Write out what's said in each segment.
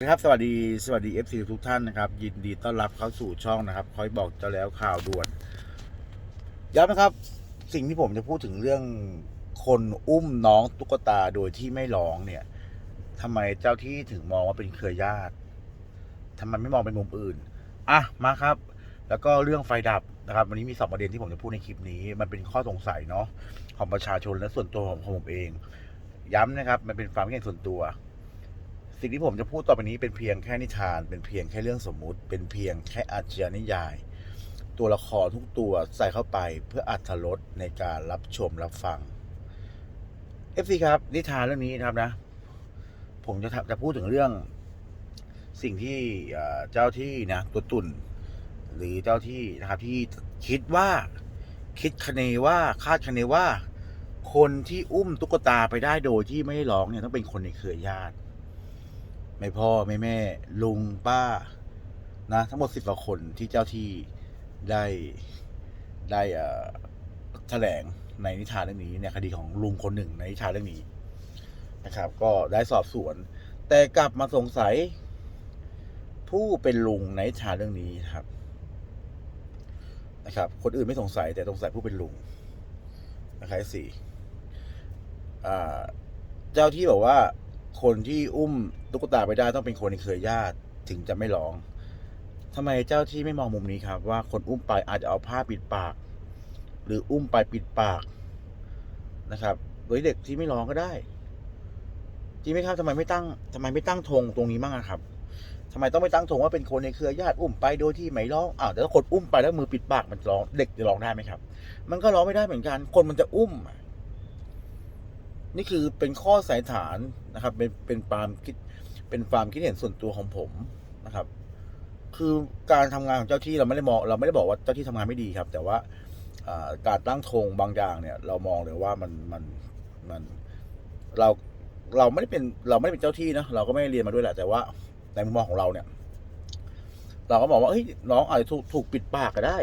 นะครับสวัสดีสวัสดี FC ทุกท่านนะครับยินดีต้อนรับเข้าสู่ช่องนะครับ คอยบอกเจ้าแล้วข่าวด่วนย้ำนะครับ สิ่งที่ผมจะพูดถึงเรื่องคนอุ้มน้องตุ๊กตาโดยที่ไม่ร้องเนี่ยทำไมเจ้าที่ถึงมองว่าเป็นเครือญาติทำไมไม่มองเป็นมุมอื่นอะมาครับ แล้วก็เรื่องไฟดับนะครับ วันนี้มีสองประเด็นที่ผมจะพูดในคลิปนี้ มันเป็นข้อสงสัยเนาะของประชาชนและส่วนตัวของผมเอง ย้ำนะครับ มันเป็นความเห็นส่วนตัว สิ่งที่ผมจะพูดต่อไปนี้เป็นเพียงแค่นิทาน เป็นเพียงแค่เรื่องสมมุติ เป็นเพียงแค่อาชญานิยาย ตัวละครทุกตัวใส่เข้าไปเพื่ออัธรสในการรับชมรับฟัง FC ครับนิทานเรื่องนี้นะครับนะ ผมจะจะพูดถึงเรื่อง สิ่งที่เอ่อเจ้าที่นะตัวตุ่น หรือเจ้าที่นะครับที่คิดว่าคิดคะเนว่าคาดคะเนว่า คนที่อุ้มตุ๊กตาไปได้โดยที่ไม่ได้ร้องเนี่ยต้องเป็นคนในเครือญาติ ไม่พ่อไม่แม่ ลุงป้า นะ ทั้งหมดสิบกว่าคนที่เจ้าที่ได้ได้อ่อแถลงในนิทานเรื่องนี้ในคดีของลุงคนหนึ่งในนิทานเรื่องนี้นะครับ ก็ได้สอบสวน แต่กลับมาสงสัย ผู้เป็นลุงในนิทานเรื่องนี้ครับ นะครับ คนอื่นไม่สงสัยแต่สงสัยผู้เป็นลุงนะครับสี่เจ้าที่บอกว่า คนที่อุ้มตุ๊กตาไปได้ต้องเป็นคนในเครือญาติถึงจะไม่ร้องทำไมเจ้าที่ไม่มองมุมนี้ครับ ว่าคนอุ้มไปอาจจะเอาผ้าปิดปาก หรืออุ้มไปปิดปากนะครับโดยเด็กที่ไม่ร้องก็ได้จริงไหมครับทำไมไม่ตั้งทำไมไม่ตั้งธงตรงนี้บ้างครับทำไมต้องไม่ตั้งธงว่าเป็นคนในเครือญาติอุ้มไปโดยที่ไม่ร้องอ้าวแต่ถ้าคนอุ้มไปแล้วมือปิดปากมันร้องเด็กจะร้องได้ไหมครับ มันก็ร้องไม่ได้เหมือนกัน คนมันจะอุ้ม นี่คือเป็นข้อสายฐานนะครับ เป็นเป็นความคิดเป็นความคิดเห็นส่วนตัวของผมนะครับ คือการทำงานของเจ้าที่เราไม่ได้มองเราไม่ได้บอกว่าเจ้าที่ทำงานไม่ดีครับ แต่ว่าอ่าการตั้งธงบางอย่างเนี่ย เรามองเลยว่ามันมันมันเราเราไม่ได้เป็นเราไม่ได้เป็นเจ้าที่นะเราก็ไม่ได้เรียนมาด้วยแหละแต่ว่าในมุมมองของเราเนี่ย เราก็บอกว่าเฮ้ยน้องอาจจะถูกถูกปิดปากก็ได้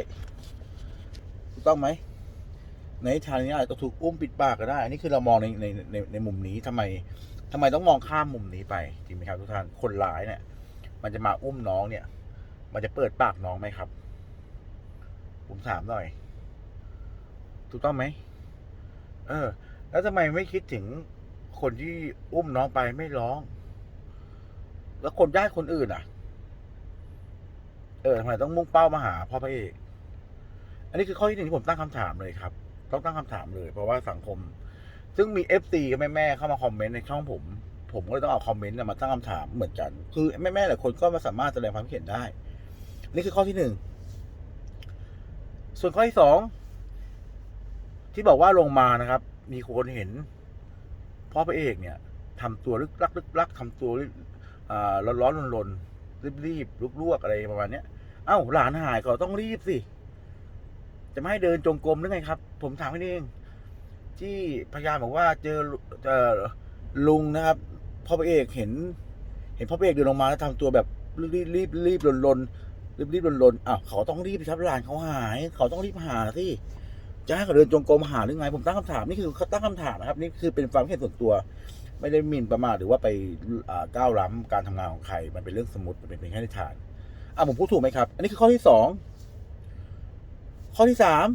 ถูกต้องไหม ในทางนี้อาจจะถูกอุ้มปิดปากก็ได้ อันนี้คือเรามองในในในในมุมนี้ทำไมทำไมต้องมองข้ามมุมนี้ไปจริงไหมครับทุกท่านคนร้ายเนี่ย มันจะมาอุ้มน้องเนี่ย มันจะเปิดปากน้องไหมครับ ผมถามหน่อย ถูกต้องไหมเออ แล้วทำไมไม่คิดถึงคนที่อุ้มน้องไปไม่ร้อง แล้วคนญาติคนอื่นอะ เออทำไมต้องมุ่งเป้ามาหาพ่อพระเอก อันนี้คือข้อที่หนึ่งที่ผมตั้งคำถามเลยครับ ต้องตั้งคำถามเลย เพราะว่าสังคม ซึ่งมีเอฟซีกับแม่ๆเข้ามาคอมเมนต์ในช่องผม ผมก็เลยต้องเอาคอมเมนต์น่ะมาตั้งคำถามเหมือนกัน คือแม่ๆหลายคนก็มาสามารถแสดงความคิดเห็นได้ นี่คือข้อที่หนึ่งส่วนข้อที่สองที่บอกว่าลงมานะครับ มีคนเห็นพ่อพระเอกเนี่ยทำตัวลึกลักลึกลักทำตัวร้อนร้อนๆรนๆรีบๆลุกๆอะไรประมาณเนี้ยเอ้าหลานหายก็ต้องรีบสิ จะไม่ให้เดินจงกรมหรือไงครับ ผมถามแค่นี้เอง ที่พยานบอกว่าเจอเจอลุงนะครับพ่อพระเอกเห็น เห็นพ่อพระเอกเดินลงมาแล้วทำตัวแบบรีบรีบรีบลนลนรีบรีบลนลนอ้าวเขาต้องรีบครับหลานเขาหาย เขาต้องรีบหาสิจะให้เขาเดินจงกรมหาหรือไง ผมตั้งคำถามนี่คือเขาตั้งคำถามนะครับ นี่คือเป็นความเห็นส่วนตัว ไม่ได้มินประมาทหรือว่าไปก้าวล้ำการทำงานของใคร มันเป็นเรื่องสมมติมันเป็นเพียงแค่นิทานอะผมพูดถูกไหมครับ อันนี้คือข้อที่สอง ข้อที่สาม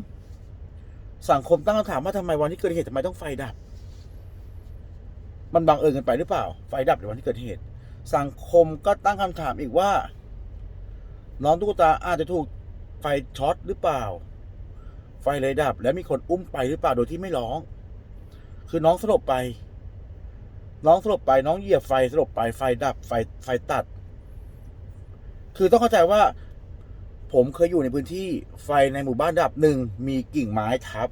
สังคมตั้งคำถามว่าทำไมวันที่เกิดเหตุทำไมต้องไฟดับ มันบังเอิญกันไปหรือเปล่า ไฟดับในวันที่เกิดเหตุ สังคมก็ตั้งคำถามอีกว่า น้องตุ๊กตาอาจจะถูกไฟช็อตหรือเปล่า ไฟเลยดับ แล้วมีคนอุ้มไปหรือเปล่าโดยที่ไม่ร้อง คือน้องสลบไป น้องสลบไปน้องเหยียบไฟสลบไปไฟดับไฟไฟตัด คือต้องเข้าใจว่า ผมเคยอยู่ในพื้นที่ไฟในหมู่บ้านดับหนึ่งมีกิ่งไม้ทับ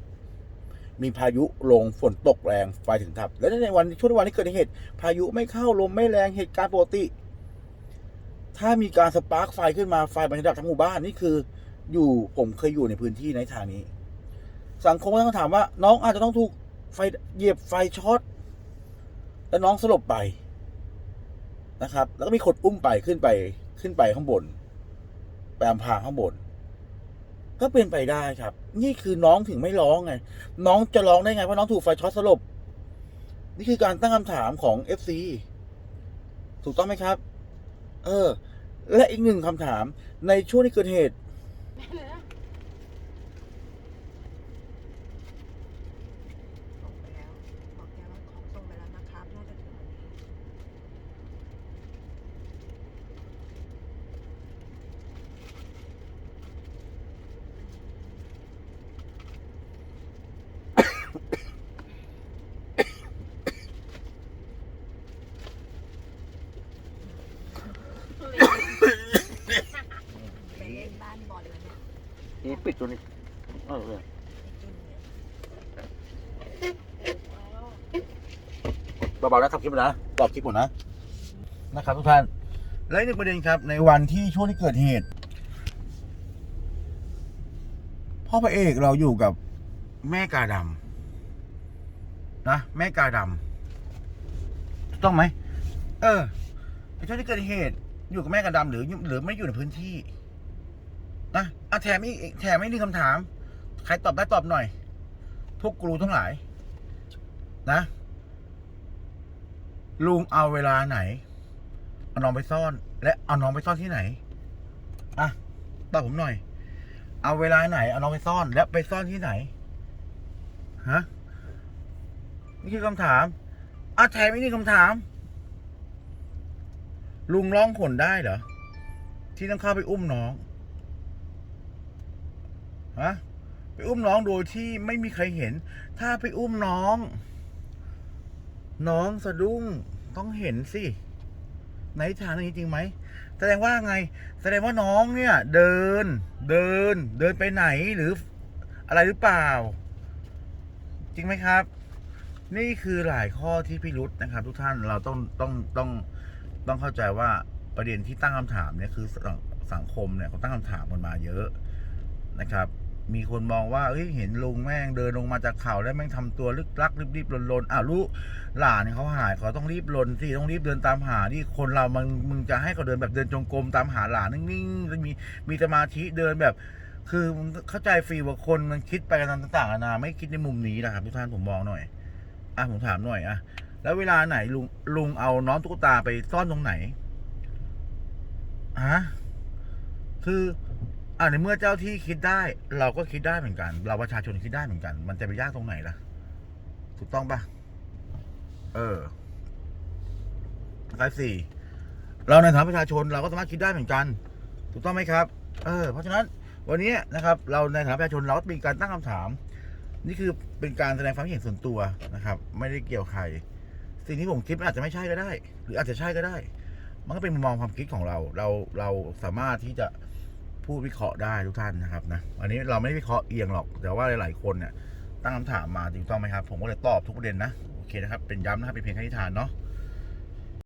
มีพายุลงฝนตกแรงไฟถึงทับ และในวันช่วงวันที่เกิดเหตุ พายุไม่เข้าลมไม่แรงเหตุการณ์ปกติ ถ้ามีการสปาร์กไฟขึ้นมาไฟมันจะดับทั้งหมู่บ้านนี่คือ อยู่ผมเคยอยู่ในพื้นที่ในทางนี้ สังคมก็ต้องถามว่า น้องอาจจะต้องถูกไฟเหยียบไฟช็อตแล้วน้องสลบไปนะครับ แล้วก็มีคนอุ้มไปขึ้นไปขึ้นไปข้างบน ไปอำพรางข้างบน ก็เป็นไปได้ครับ นี่คือน้องถึงไม่ร้องไง น้องจะร้องได้ไงเพราะน้องถูกไฟช็อตสลบ นี่คือการตั้งคำถามของเอฟซีถูกต้องไหมครับ เออ และอีกหนึ่งคำถามในช่วงที่เกิดเหตุ ส่งไปแล้ว บอกแกว่าของส่งไปแล้วนะครับ น่าจะถึงวันนี้ ไปเล่นบ้านบอลแล้วเนี่ย นี่ปิดตัวนี้เออเออ ไอ้จุนเนี่ย เบาๆนะทำคลิปนะตอบคลิปก่อนะ นะครับทุกท่าน และอีกหนึ่งประเด็นครับ ในวันที่ช่วงที่เกิดเหตุ พ่อพระเอกเราอยู่กับแม่กาดำนะ แม่กาดำถูกต้องไหม เออในช่วงที่เกิดเหตุ อยู่กับแม่กาดำหรือ หรือไม่อยู่ในพื้นที่ นะอะแถมอีกแถมไม่มีคำถาม ใครตอบได้ตอบหน่อย พวกกรูทั้งหลาย นะ ลุงเอาเวลาไหน เอาน้องไปซ่อน และเอาน้องไปซ่อนที่ไหนอะตอบผมหน่อย เอาเวลาไหน เอาน้องไปซ่อน และไปซ่อนที่ไหนฮะนี่คือคำถามอะแถมอีกนี่คำถาม ลุงร้องขนได้เหรอ ที่ต้องเข้าไปอุ้มน้องฮะไปอุ้มน้องโดยที่ไม่มีใครเห็น ถ้าไปอุ้มน้อง น้องสะดุ้งต้องเห็นสิในนิทานนี้จริงไหมแสดงว่าไง แสดงว่าน้องเนี่ย เดิน เดิน เดินไปไหนหรืออะไรหรือเปล่า จริงไหมครับ นี่คือหลายข้อที่พิรุษนะครับ ทุกท่านเราต้องต้องต้องต้องเข้าใจว่าประเด็นที่ตั้งคำถามเนี่ยคือสังสังคมเนี่ยเขาตั้งคำถามกันมาเยอะนะครับ มีคนมองว่าเอ้ยเห็นลุงแม่งเดินลงมาจากเขาแล้วแม่งทำตัวลึกลักรีบๆลนๆอ้าวลูกหลานเขาหายเขาต้องรีบลนสิต้องรีบเดินตามหาที่คนเรามันมึงจะให้เขาเดินแบบเดินจงกรมตามหาหลานนิ่งๆมีมีสมาธิเดินแบบ คือเข้าใจฟรีว่าคนมันคิดไปกันต่างๆนานาไม่คิดในมุมนี้นะครับทุกท่านผมมองหน่อยอะผมถามหน่อยอะแล้วเวลาไหนลุงลุงเอาน้องตุ๊กตาไปซ่อนตรงไหนฮะคือ อ่าในเมื่อเจ้าที่คิดได้ เราก็คิดได้เหมือนกัน เราประชาชนคิดได้เหมือนกัน มันจะไปยากตรงไหนล่ะ ถูกต้องปะเออข้อสี่เราในฐานะประชาชนเราก็สามารถคิดได้เหมือนกัน ถูกต้องไหมครับ เออ เพราะฉะนั้นวันนี้นะครับ เราในฐานะประชาชนเราก็มีการตั้งคำถาม นี่คือเป็นการแสดงความเห็นส่วนตัวนะครับ ไม่ได้เกี่ยวใคร สิ่งที่ผมคิดอาจจะไม่ใช่ก็ได้ หรืออาจจะใช่ก็ได้ มันก็เป็นมุมมองความคิดของเรา เราเราสามารถที่จะ พูดวิเคราะห์ได้ทุกท่านนะครับนะอันนี้เราไม่ได้วิเคราะห์เอียงหรอกแต่ว่าหลาย ๆ คนเนี่ยตั้งคำถามมาถูกต้องไหมครับ ผมก็เลยตอบทุกประเด็นนะโอเคนะครับเป็นย้ำนะครับเป็นเพียงแค่นิทานเนาะ